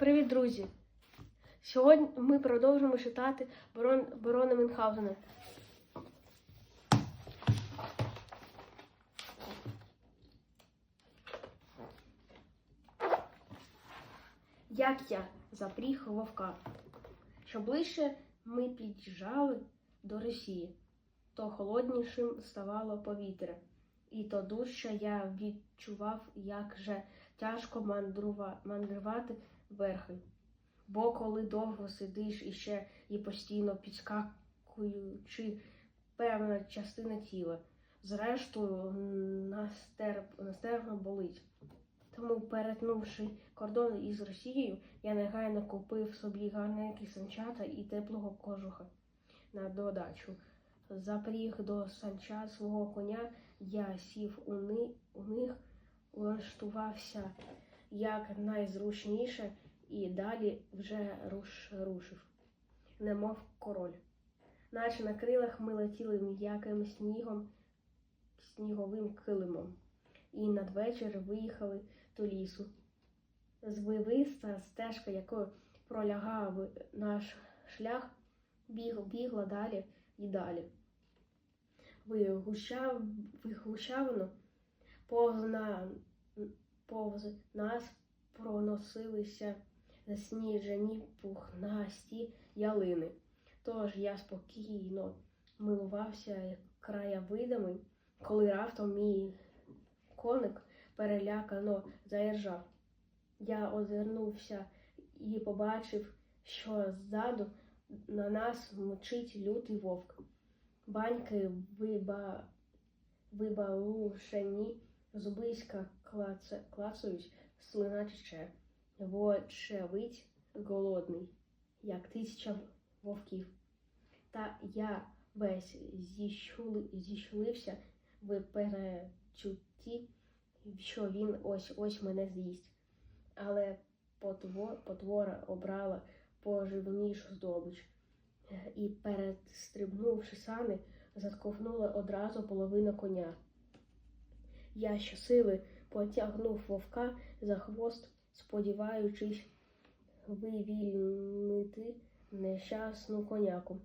Привіт, друзі! Сьогодні ми продовжимо читати Барон, Барона Мюнхгаузена. Як я запріг вовка. Що ближче ми під'їжджали до Росії, то холоднішим ставало повітря, і то дужче я відчував, як же тяжко мандрува- мандрувати верхи. Бо коли довго сидиш і ще і постійно підскакуючи певна частина тіла, зрештою настерп, настерпно болить. Тому, перетнувши кордон із Росією, я негайно купив собі гарненькі санчата і теплого кожуха на додачу. Запріг до санча свого коня, я сів у них, улаштувався як найзручніше і далі вже руш, рушив, немов король. Наче на крилах ми летіли м'яким снігом, сніговим килимом, і надвечір виїхали до лісу. Звивиста стежка, якою пролягав наш шлях, біг, бігла далі і далі. Вигущав, вигущавно повз, на, повз нас проносилися засніжені пухнасті ялини. Тож я спокійно милувався краєвидами, коли раптом мій коник перелякано заіржав. Я озирнувся і побачив, що ззаду на нас мчить лютий вовк. Баньки виба... вибалушені, зубиська клаца... клацають, слина тече. Вочевидь голодний, як тисяча вовків. Та я весь зіщули... зіщулився в перечутті, що він ось-ось мене з'їсть. Але потвор... потвора обрала поживнішу здобич і, перестрибнувши сани, затковнула одразу половину коня. Я щосили потягнув вовка за хвост, сподіваючись вивільнити нещасну коняку.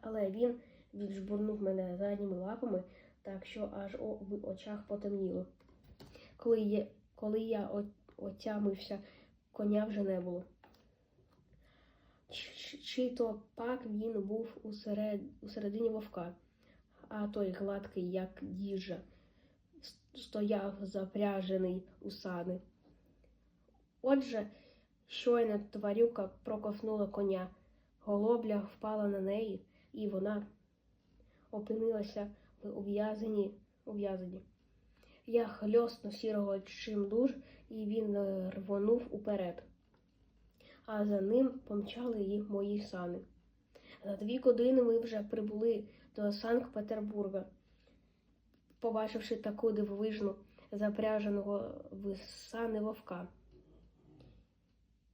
Але він віджбурнув мене задніми лапами, так що аж в очах потемніло. Коли я, коли я от- отямився, коня вже не було. Чи, то пак він був усеред, усередині вовка, а той гладкий, як с- стояв запряжений у сани. Отже, щойно тварюка проковтнула коня, голобля впала на неї, і вона опинилася в ув'язанні. ув'язанні. Я хльоснув сірого чимдуж, і він рвонув уперед. А за ним помчали і мої сани. За дві години ми вже прибули до Санкт-Петербурга. Побачивши таку дивовижну запряженого в сани вовка.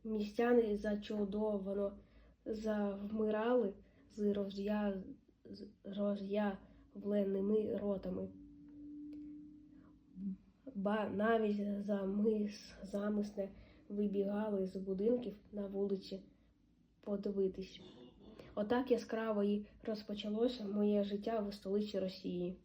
Містяни зачудовано завмирали з роз'я... з роз'явленими ротами. Ба навіть замис... замисне вибігали з будинків на вулиці подивитись. Отак яскраво і розпочалося моє життя в столиці Росії.